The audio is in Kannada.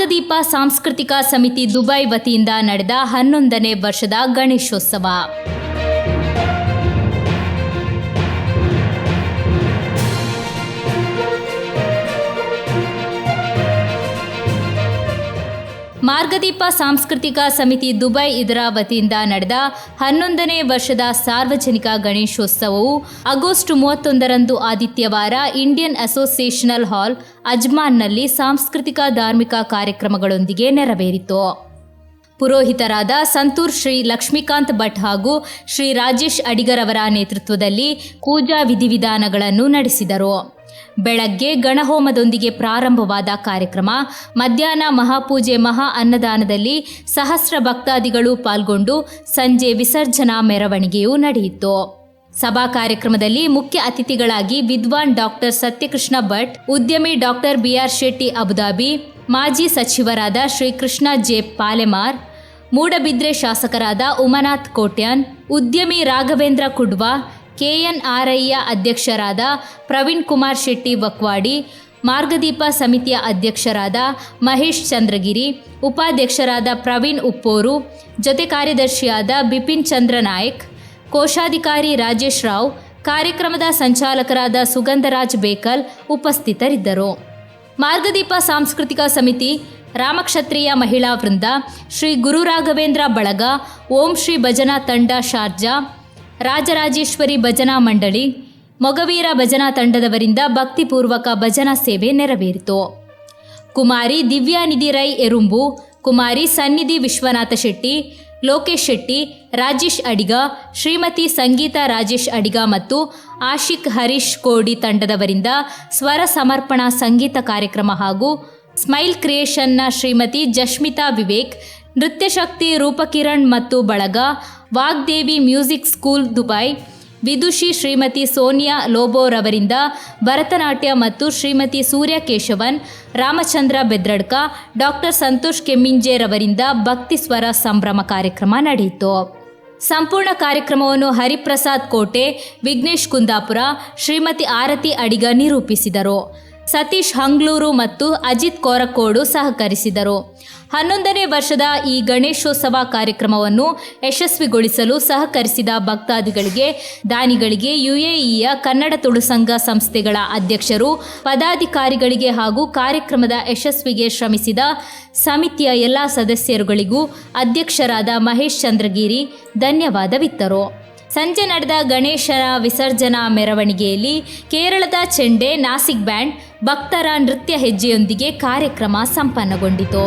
ಮಾರ್ಗದೀಪ ಸಾಂಸ್ಕೃತಿಕ ಸಮಿತಿ ದುಬೈ ವತಿಯಿಂದ ನಡೆದ ಹನ್ನೊಂದನೇ ವರ್ಷದ ಗಣೇಶೋತ್ಸವ. ಮಾರ್ಗದೀಪ ಸಾಂಸ್ಕೃತಿಕ ಸಮಿತಿ ದುಬೈ ಇದರ ವತಿಯಿಂದ ನಡೆದ ಹನ್ನೊಂದನೇ ವರ್ಷದ ಸಾರ್ವಜನಿಕ ಗಣೇಶೋತ್ಸವವು ಆಗಸ್ಟ್ ಮೂವತ್ತೊಂದರಂದು ಆದಿತ್ಯವಾರ ಇಂಡಿಯನ್ ಅಸೋಸಿಯೇಷನಲ್ ಹಾಲ್ ಅಜ್ಮಾನ್ನಲ್ಲಿ ಸಾಂಸ್ಕೃತಿಕ ಧಾರ್ಮಿಕ ಕಾರ್ಯಕ್ರಮಗಳೊಂದಿಗೆ ನೆರವೇರಿತು. ಪುರೋಹಿತರಾದ ಸಂತೂರ್ ಶ್ರೀ ಲಕ್ಷ್ಮೀಕಾಂತ್ ಭಟ್ ಹಾಗೂ ಶ್ರೀ ರಾಜೇಶ್ ಅಡಿಗರವರ ನೇತೃತ್ವದಲ್ಲಿ ಪೂಜಾ ವಿಧಿವಿಧಾನಗಳನ್ನು ನಡೆಸಿದರು. ಬೆಳಗ್ಗೆ ಗಣಹೋಮದೊಂದಿಗೆ ಪ್ರಾರಂಭವಾದ ಕಾರ್ಯಕ್ರಮ, ಮಧ್ಯಾಹ್ನ ಮಹಾಪೂಜೆ ಮಹಾ ಅನ್ನದಾನದಲ್ಲಿ ಸಹಸ್ರ ಭಕ್ತಾದಿಗಳು ಪಾಲ್ಗೊಂಡು ಸಂಜೆ ವಿಸರ್ಜನಾ ಮೆರವಣಿಗೆಯೂ ನಡೆಯಿತು. ಸಭಾ ಕಾರ್ಯಕ್ರಮದಲ್ಲಿ ಮುಖ್ಯ ಅತಿಥಿಗಳಾಗಿ ವಿದ್ವಾನ್ ಡಾಕ್ಟರ್ ಸತ್ಯಕೃಷ್ಣ ಭಟ್, ಉದ್ಯಮಿ ಡಾಕ್ಟರ್ ಬಿಆರ್ ಶೆಟ್ಟಿ ಅಬುದಾಬಿ, ಮಾಜಿ ಸಚಿವರಾದ ಶ್ರೀಕೃಷ್ಣ ಜೆ ಪಾಲೆಮಾರ್ ಮೂಡಬಿದ್ರೆ ಶಾಸಕರಾದ ಉಮನಾಥ್ ಕೋಟ್ಯಾನ್, ಉದ್ಯಮಿ ರಾಘವೇಂದ್ರ ಕುಡ್ವಾ ಕೆಎನ್ಆರ್ಐಯ ಅಧ್ಯಕ್ಷರಾದ ಪ್ರವೀಣ್ ಕುಮಾರ್ ಶೆಟ್ಟಿ ವಕ್ವಾಡಿ, ಮಾರ್ಗದೀಪ ಸಮಿತಿಯ ಅಧ್ಯಕ್ಷರಾದ ಮಹೇಶ್ ಚಂದ್ರಗಿರಿ, ಉಪಾಧ್ಯಕ್ಷರಾದ ಪ್ರವೀಣ್ ಉಪ್ಪೋರು, ಜೊತೆ ಕಾರ್ಯದರ್ಶಿಯಾದ ಬಿಪಿನ್ ಚಂದ್ರ ನಾಯಕ್, ಕೋಶಾಧಿಕಾರಿ ರಾಜೇಶ್ ರಾವ್, ಕಾರ್ಯಕ್ರಮದ ಸಂಚಾಲಕರಾದ ಸುಗಂಧರಾಜ್ ಬೇಕಲ್ ಉಪಸ್ಥಿತರಿದ್ದರು. ಮಾರ್ಗದೀಪ ಸಾಂಸ್ಕೃತಿಕ ಸಮಿತಿ ರಾಮಕ್ಷತ್ರಿಯ ಮಹಿಳಾ ವೃಂದ ಶ್ರೀ ಗುರು ರಾಘವೇಂದ್ರ ಬಳಗ, ಓಂ ಶ್ರೀ ಭಜನಾ ತಂಡ ಶಾರ್ಜಾ, ರಾಜರಾಜೇಶ್ವರಿ ಭಜನಾ ಮಂಡಳಿ, ಮೊಗವೀರ ಭಜನಾ ತಂಡದವರಿಂದ ಭಕ್ತಿಪೂರ್ವಕ ಭಜನಾ ಸೇವೆ ನೆರವೇರಿತು. ಕುಮಾರಿ ದಿವ್ಯಾನಿಧಿ ರೈ ಎರುಂಬು, ಕುಮಾರಿ ಸನ್ನಿಧಿ ವಿಶ್ವನಾಥ ಶೆಟ್ಟಿ, ಲೋಕೇಶ್ ಶೆಟ್ಟಿ, ರಾಜೇಶ್ ಅಡಿಗ, ಶ್ರೀಮತಿ ಸಂಗೀತಾ ರಾಜೇಶ್ ಅಡಿಗ ಮತ್ತು ಆಶಿಕ್ ಹರೀಶ್ ಕೋಡಿ ತಂಡದವರಿಂದ ಸ್ವರ ಸಮರ್ಪಣಾ ಸಂಗೀತ ಕಾರ್ಯಕ್ರಮ ಹಾಗೂ ಸ್ಮೈಲ್ ಕ್ರಿಯೇಷನ್ನ ಶ್ರೀಮತಿ ಜಶ್ಮಿತಾ ವಿವೇಕ್ ನೃತ್ಯಶಕ್ತಿ ರೂಪಕಿರಣ್ ಮತ್ತು ಬಳಗ, Vagdevi music school Dubai, Vidushi Shrimati Sonia ಲೋಬೋರವರಿಂದ Bharatanatyam ಮತ್ತು ಶ್ರೀಮತಿ ಸೂರ್ಯ ಕೇಶವನ್, ರಾಮಚಂದ್ರ ಬೆದ್ರಡ್ಕ, ಡಾಕ್ಟರ್ ಸಂತೋಷ್ ಕೆಮ್ಮಿಂಜೇರವರಿಂದ ಭಕ್ತಿ ಸ್ವರ ಸಂಭ್ರಮ ಕಾರ್ಯಕ್ರಮ ನಡೆಯಿತು. ಸಂಪೂರ್ಣ ಕಾರ್ಯಕ್ರಮವನ್ನು ಹರಿಪ್ರಸಾದ್ ಕೋಟೆ, ವಿಘ್ನೇಶ್ ಕುಂದಾಪುರ, ಶ್ರೀಮತಿ ಆರತಿ ಅಡಿಗ ನಿರೂಪಿಸಿದರು. ಸತೀಶ್ ಹಂಗ್ಲೂರು ಮತ್ತು ಅಜಿತ್ ಕೋರಕೋಡು ಸಹಕರಿಸಿದರು. ಹನ್ನೊಂದನೇ ವರ್ಷದ ಈ ಗಣೇಶೋತ್ಸವ ಕಾರ್ಯಕ್ರಮವನ್ನು ಯಶಸ್ವಿಗೊಳಿಸಲು ಸಹಕರಿಸಿದ ಭಕ್ತಾದಿಗಳಿಗೆ, ದಾನಿಗಳಿಗೆ, ಯುಎಇಯ ಕನ್ನಡ ತುಳು ಸಂಘ ಸಂಸ್ಥೆಗಳ ಅಧ್ಯಕ್ಷರು, ಪದಾಧಿಕಾರಿಗಳಿಗೆ ಹಾಗೂ ಕಾರ್ಯಕ್ರಮದ ಯಶಸ್ವಿಗೆ ಶ್ರಮಿಸಿದ ಸಮಿತಿಯ ಎಲ್ಲ ಸದಸ್ಯರುಗಳಿಗೂ ಅಧ್ಯಕ್ಷರಾದ ಮಹೇಶ್ ಚಂದ್ರಗಿರಿ ಧನ್ಯವಾದವಿತ್ತರು. ಸಂಜೆ ನಡೆದ ಗಣೇಶರ ವಿಸರ್ಜನಾ ಮೆರವಣಿಗೆಯಲ್ಲಿ ಕೇರಳದ ಚೆಂಡೆ ನಾಸಿಕ್ ಬ್ಯಾಂಡ್ ಭಕ್ತರ ನೃತ್ಯ ಹೆಜ್ಜೆಯೊಂದಿಗೆ ಕಾರ್ಯಕ್ರಮ ಸಂಪನ್ನಗೊಂಡಿತು.